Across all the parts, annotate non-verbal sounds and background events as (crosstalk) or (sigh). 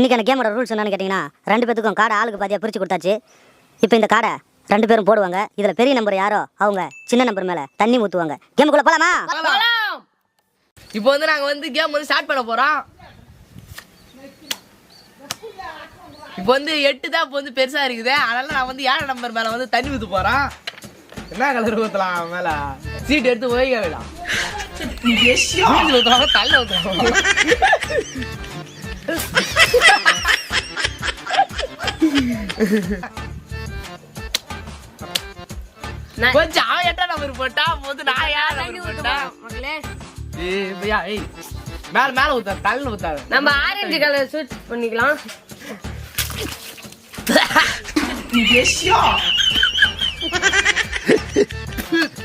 இன்றைக்கான கேமோட ரூல்ஸ் என்னன்னு கேட்டிங்கன்னா ரெண்டு பேத்துக்கும் காடை ஆளுக்கு பாதியாக பிரித்து கொடுத்தாச்சு. இப்போ இந்த காடை ரெண்டு பேரும் போடுவாங்க. இதில் பெரிய நம்பர் யாரோ அவங்க சின்ன நம்பர் மேலே தண்ணி ஊற்றுவாங்க கேமுக்குள்ளே போகலாமா இப்போ வந்து நாங்க வந்து கேம் வந்து ஸ்டார்ட் பண்ண போறோம். இப்போ வந்து எட்டு தான் இப்போ வந்து பெருசா இருக்குது. அதனால நான் வந்து ஏழை நம்பர் மேல வந்து தண்ணி ஊத்த போறேன் என்ன கலர் அவன் மேல? சீட் எடுத்து போய் ஊத்துறாங்க தள்ள ஊத்துறாங்க கொஞ்சம் அவன் எட்டாம் நம்பர் போட்டா வந்து நான் ஏழை நம்பர் போட்டா? மக்களே ஏய் பையா ஏய் மேல மேல ஊத்தா தள்ள ஊத்தாத. நம்ம ஆரஞ்சு கலர் சூஸ் பண்ணிக்கலாம்.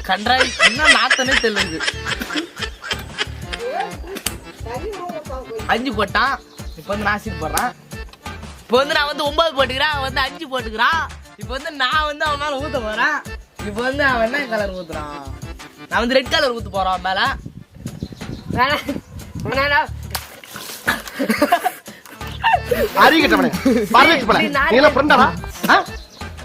கன்றாய் என்ன நாத்தனே தெலுங்கு அஞ்சு போட்டான் இப்போ வந்து சீட் போடுறான். இப்போ வந்து நான் வந்து ஒன்பது போட்டுக்கிறேன் அவன் வந்து அஞ்சு போட்டுக்கிறான். இப்போ வந்து நான் வந்து அவன் மேல ஊத்த போறேன். இப்போ வந்து அவன் என்ன கலர் ஊத்துறான்? நான் வந்து ரெட் கலர் ஊத்த போறான் அவன் மேல.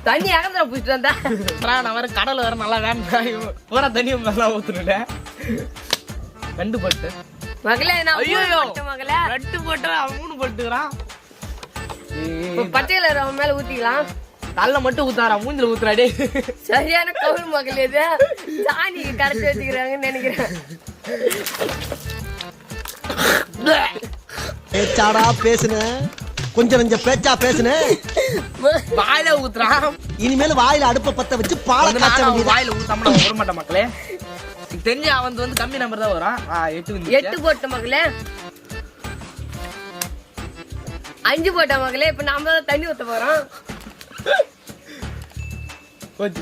தண்ணி அகத்துல பிடிச்சிட்டு வந்தா அப்புறம் நான் வேற கடல் வேற நல்லா வேண்டாம் பூரா தண்ணி மேல ஊத்துனேன் ரெண்டு போட்டு. மகளே நான் ஐயோ மகளே. ரெட்டு போட்டு அவன் மூணு போட்டுக்கிறான். பச்சை கலர் அவன் மேல ஊத்திக்கலாம். தள்ள மட்டும் ஊத்தாரா? மூஞ்சில ஊத்துறாடே சரியான கவுல் மகளே இது. சாணிக்கு கரைச்சி வச்சுக்கிறாங்கன்னு நினைக்கிறேன். பேச்சாடா பேசுன. கொஞ்சம் கொஞ்சம் பேச்சா பேசுன. வாயில ஊத்துறான். இனிமேல் வாயில அடுப்ப பத்த வச்சு பாலை காய்ச்ச வேண்டியது. வாயில ஊத்தாம விட மாட்டேன் மக்களே. தெரிஞ்சு அவன் வந்து கம்மி நம்பர் தான் வரான் எட்டு வந்து எட்டு போட்ட மகளே அஞ்சு போட்ட மகளே இப்ப நாம தான் தண்ணி ஊத்த போறோம்.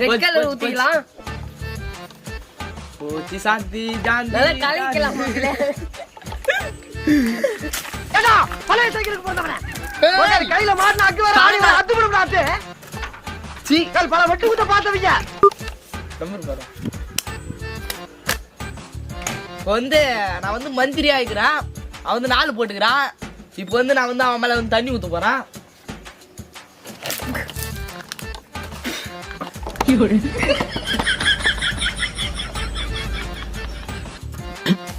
ரெட் கலர் ஊத்திக்கலாம். போச்சு சாந்தி ஜாந்தி நல்லா கலக்கலாம் மகளே. கையில மாட்டின அக்கு வர ஆடி வர அத்து விடும் நாத்து சீ. கல் பல வெட்டு பார்த்தவங்க பாரு. இப்போ வந்து நான் வந்து மந்திரி ஆகிக்கிறேன் அவன் வந்து நாலு போட்டுக்கிறான். இப்போ வந்து நான் வந்து அவன் மேல வந்து தண்ணி ஊத்த போறேன்.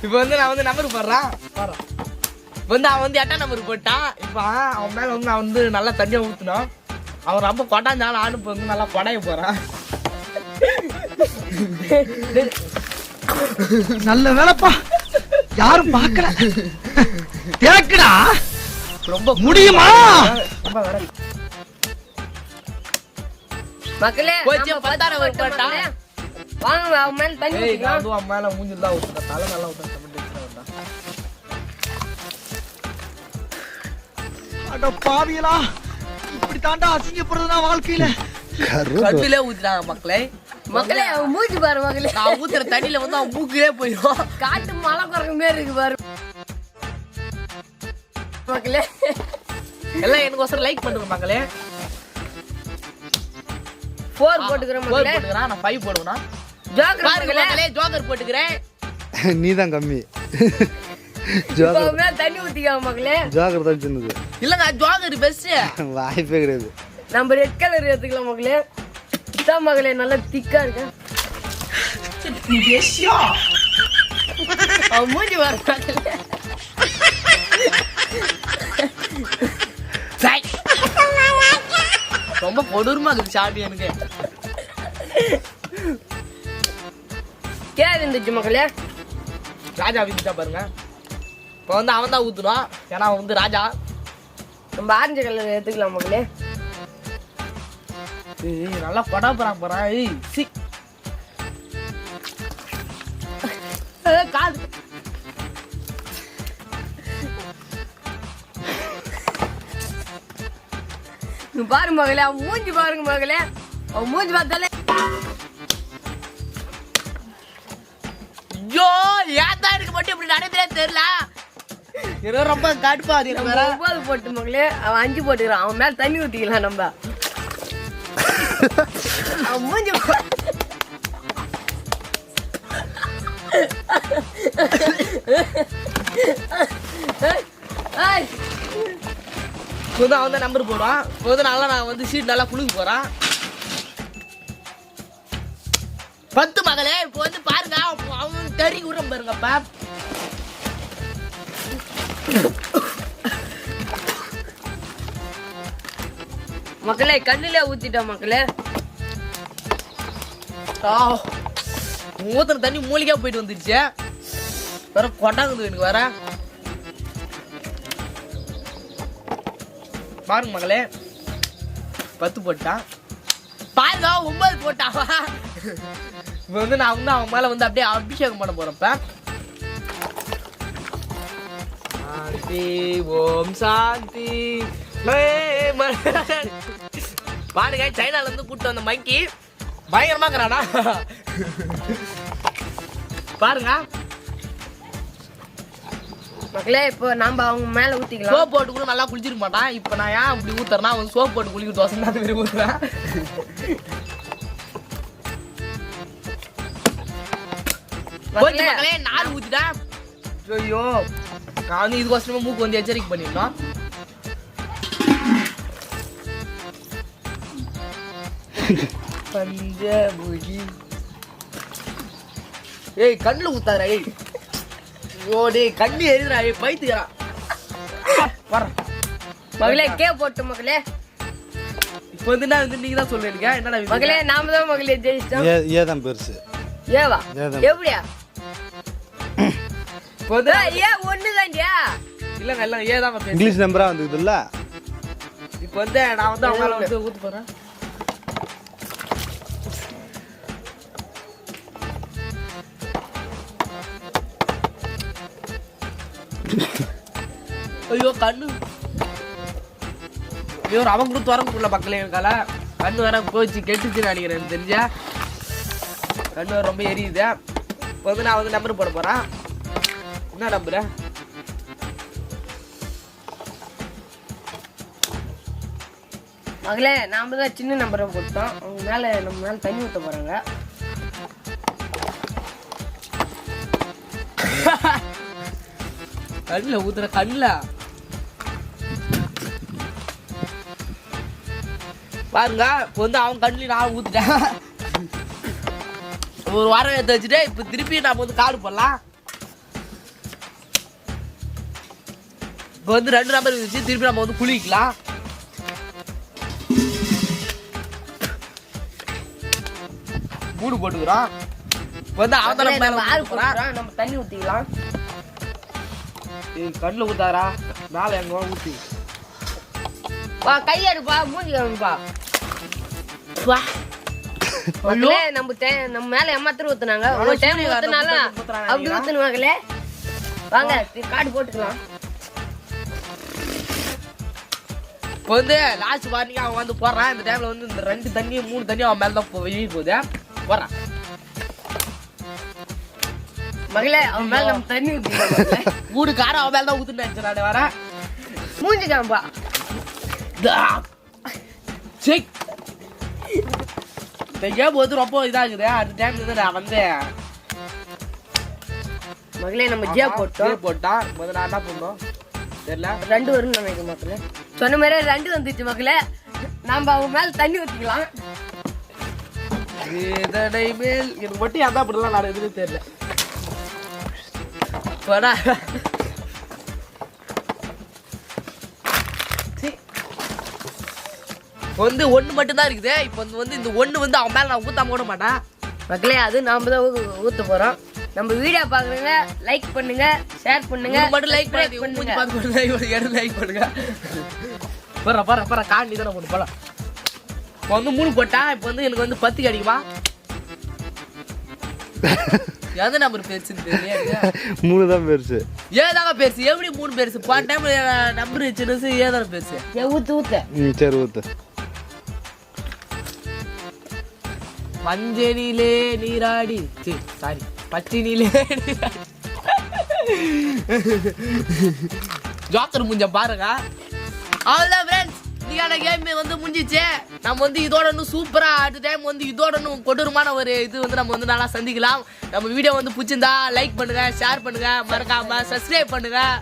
இப்போ வந்து நான் வந்து நம்பர் போடுறான். போடுறான் இப்போ வந்து அவன் வந்து எட்டாம் நம்பர் போட்டான். இப்போ அவன் மேல வந்து நான் வந்து நல்லா தண்ணியை ஊற்றினோம் அவன் ரொம்ப கொட்டாஞ்சாலும் ஆளு இப்போ வந்து நல்லா கொடைய போறான். நல்ல வேலைப்பா. யாரும் பார்க்கல. எனக்குடா ரொம்ப முடியுமா? மக்களே போட்ட. வாங்க அவன் மேல தண்ணி எல்லாம் தலை நல்லா அட பாவியலா இப்படி தாண்டா அசிங்கப்படுறதுனா வாழ்க்கையில. கருவிலே ஊத்துறாங்க மக்களே. மக்களே அவன் மூஞ்சி பாரு மகளே நான் ஊத்துற தண்ணியில வந்து அவன் மூக்கிலே போயிடும். காட்டு மலை குரங்கு மாரி இருக்கு பாரு. மக்களே எல்லாம் எனக்கு ஒசரம் லைக் பண்ணுங்க மக்களே போர் போட்டுக்கிறோம் போர் மக்களே போட்டுக்கிறேன் நான் ஃபைவ் போடுவேனா? ஜோக்கர் மக்களே ஜோக்கர் போட்டுக்கிறேன். (laughs) நீ தான் கம்மி (laughs) மேல தண்ணி ஊத்திக்கலாம் மக்களே ஜாக்கிரதை தான் சின்னது. இல்லங்க ஜோக்கர் பெஸ்ட் (laughs) வாய்ப்பே கிடையாது. நம்ம ரெட் கலர் எடுத்துக்கலாம் மக்களே இதான் மகளே நல்லா திக்கா இருக்கு. மூஞ்சி மக்களே ரொம்ப கொடூரமா இருக்குது சாமி எனக்கு. கேர் இருந்துச்சு மக்களே ராஜா வித்துட்டா பாருங்க. இப்போ வந்து அவன் தான் ஊத்துனான் ஏன்னா அவன் வந்து ராஜா. நம்ம ஆரஞ்சு கலர் எடுத்துக்கலாம் மக்களே ஏய் நல்லா படா போறான் போறான் ஏய் சி. ஏய், காது நீ பாரு மகளே அவன் மூஞ்சி பாருங்க மகளே. அவன் மூஞ்சி பார்த்தாலே ஐயோ ஏன் தான் எனக்கு மட்டும் இப்படி நடந்தே தெரியல? ஏதோ ரொம்ப கடுப்பா அது நம்ம ஒன்பது போட்டு மகளே அவன் அஞ்சு போட்டுக்கிறான். அவன் மேல தண்ணி ஊத்திக்கலாம் நம்ம. அவன் மூஞ்சி பாரு. இப்போது இப்போ அவன் தான் நம்பர் போடுவான். இப்போ வந்து நல்லா நான் வந்து சீட் நல்லா குளிக்க போகிறான் பத்து மகளே இப்போ வந்து பாருங்க அவன் அவன் தெறி விடுறோம் பாருங்கப்பா. மக்களே கண்ணுல ஊத்திட்டோம் மக்களே ஆ ஊத்துற தண்ணி மூலிகா போயிட்டு வந்துருச்சு. வேற கொட்டாங்குது எனக்கு வேற. பாருங்க மகளே. பத்து போட்டான் பாருங்க ஒன்பது போட்டாவா இப்போ வந்து நான் வந்து அவன் மேல வந்து அப்படியே அபிஷேகம் பண்ண போறப்ப சாந்தி ஓம் சாந்தி. பாருங்க சைனால இருந்து கூட்டு வந்த மங்கி பயங்கரமா இருக்கிறானா? பாருங்க. மக்களே இப்போ நாம அவங்க மேல ஊத்திக்கலாம். சோப் போட்டு கூட நல்லா குளிச்சிருக்க மாட்டான் இப்போ நான் ஏன் அப்படி ஊத்துறேன்னா அவன் சோப் போட்டு குளிக்க தோசை தான் மாரி ஊத்துறேன். போச்சு மக்களே நாலு ஊத்திட்டேன். ஐயோ. நான் வந்து இதுக்கோசரமா மூக்கு வந்து எச்சரிக்கை பண்ணிருந்தோம் பஞ்சமுகி ஏய் கண்ணுல ஊத்தாதடா ஏய். ஐயோ டேய் கண்ணு எரியுதுடா ஏய் பைத்துக்கிறான் வரேன் மகளே கே போட்டு மக்களே இப்போ வந்து நான் வந்து நீங்க தான் சொல்லிருக்க என்னடா? மகளே நாம தான் மகளே ஜெயிச்சிட்டோம். ஏ ஏ தான் பெருசு. ஏவா. எப்படியா? ஏய், ஏ ஒண்ணுதான்டியா? இல்லங்க இல்ல ஏதான் பேசு இங்கிலீஷ் நம்பரா வந்துக்குதுல்ல? இப்போ வந்து நான் வந்து அவங்க மேல வந்து ஊத்து போறேன். ஐயோ கண்ணு. ஐயோ அவன் கூட திறக்கக்குள்ள பக்கத்துல இருக்கால கண்ணு வேற போச்சு கெட்டுச்சுன்னு நினைக்கிறேன் தெரிஞ்சா. கண்ணு ரொம்ப எரியுது. இப்போ வந்து நான் வந்து நம்பர் போட போறேன். என்ன நம்பரு மகளே நாம தான் சின்ன நம்பரை போட்டோம். அவங்க மேல நம்ம மேல தண்ணி ஊத்த போறாங்க. (laughs) கண்ணில் ஊத்துற கண்ணில். பாருங்க இப்போ வந்து அவன் கண்ணில் நான் ஊத்துட்டேன். ஒரு வாரம் எடுத்து வச்சுட்டு இப்போ திருப்பி நம்ம வந்து காடு போடலாம். இப்போ வந்து ரெண்டு நம்பர் இருந்துச்சு திருப்பி நம்ம வந்து குளிக்கலாம். மூடு போட்டுக்கிறோம். வந்து அவன் மேல ஆறு போறான். நம்ம தண்ணி ஊத்திக்கலாம். ஏய், கண்ணுல ஊத்தாரா மேல எங்க ஊத்தி. வா கையெடுப்பா மூஞ்சி கழுவுப்பா. வா. (laughs) மகளே நம்ம நம்ம மேல ஏமாத்திரம் ஊத்துனாங்க. ஒரு டைம் ஊத்துறாங்க அப்படி ஐயா. ஊத்தணும் மகளே வாங்க காடு போட்டுக்கலாம். இப்போ வந்து லாஸ்ட் வார்னிங் அவன் வந்து போடுறான் இந்த டைம்ல வந்து இந்த ரெண்டு தண்ணி மூணு தண்ணி அவன் மேல தான் வெளியே போகுது. போடுறான் மகளே அவன் மேல நம்ம தண்ணி மகளே. (laughs) மூணு காரம் அவன் மேல தான் ஊத்துன்னு நினைச்சு வர மூஞ்சி காம்பா. செக். இந்த கேம் வந்து ரொம்ப இதாகுது. அந்த டைம்ல வந்து நான் வந்து மகளே நம்ம ஜியா போட்டோம். ஜே போட்டான். முதல்ல நான் என்ன பண்ணோம் தெரியல? ரெண்டு வரும் நினைக்கிறேன் மக்களே சொன்ன மாதிரி ரெண்டு வந்துச்சு மக்களே நாம அவங்க மேல தண்ணி ஊத்திக்கலாம். இதனை மேல் எனக்கு மட்டும் எந்த அப்படிலாம் நடக்குதுன்னு தெரியல. போடா. இப்போ வந்து ஒண்ணு மட்டும் தான் இருக்குது. இப்போ வந்து இந்த ஒண்ணு வந்து அவன் மேல நான் ஊத்தாம விட மாட்டேன் மக்களே அது நாம தான் ஊ- ஊத்த போறோம். நம்ம வீடியோ பாக்குறவங்க லைக் பண்ணுங்க ஷேர் பண்ணுங்க மட்டும் லைக் பண்ணுங்க. பார்த்து லைக் பண்ணுங்க எடுத்து லைக் பண்ணுங்க. போற போற போற. காண்டி தானே போட்டு போலாம். இப்போ வந்து மூணு போட்டா இப்போ வந்து எனக்கு வந்து பத்து கிடைக்குமா (laughs) எந்த நம்பர் பேருச்சுன்னு தெரியல மூணு தான் பெருசு. ஏதாங்க பேருச்சு எப்படி மூணு பேருச்சு போன டைம் நம்பர் வச்சுன்னு ஏதான பேருச்சு ஏ, ஊத்து ஊத்த. சரி ஊத்து. மஞ்சனிலே நீராடி சரி சாரி பச்சினிலே ஜோக்கர் ஜாக்கர் முஞ்ச பாருங்க. அவ்வளோதான் ஃப்ரெண்ட்ஸ் இன்னைக்கான கேம் வந்து முடிஞ்சிச்சு நம்ம வந்து இதோட இன்னும் சூப்பராக அடுத்த டைம் வந்து இதோட இன்னும் கொடூரமான ஒரு இது வந்து நம்ம வந்து நல்லா சந்திக்கலாம். நம்ம வீடியோ வந்து பிடிச்சிருந்தா லைக் பண்ணுங்கள் ஷேர் பண்ணுங்க. மறக்காமல் சப்ஸ்கிரைப் பண்ணுங்கள்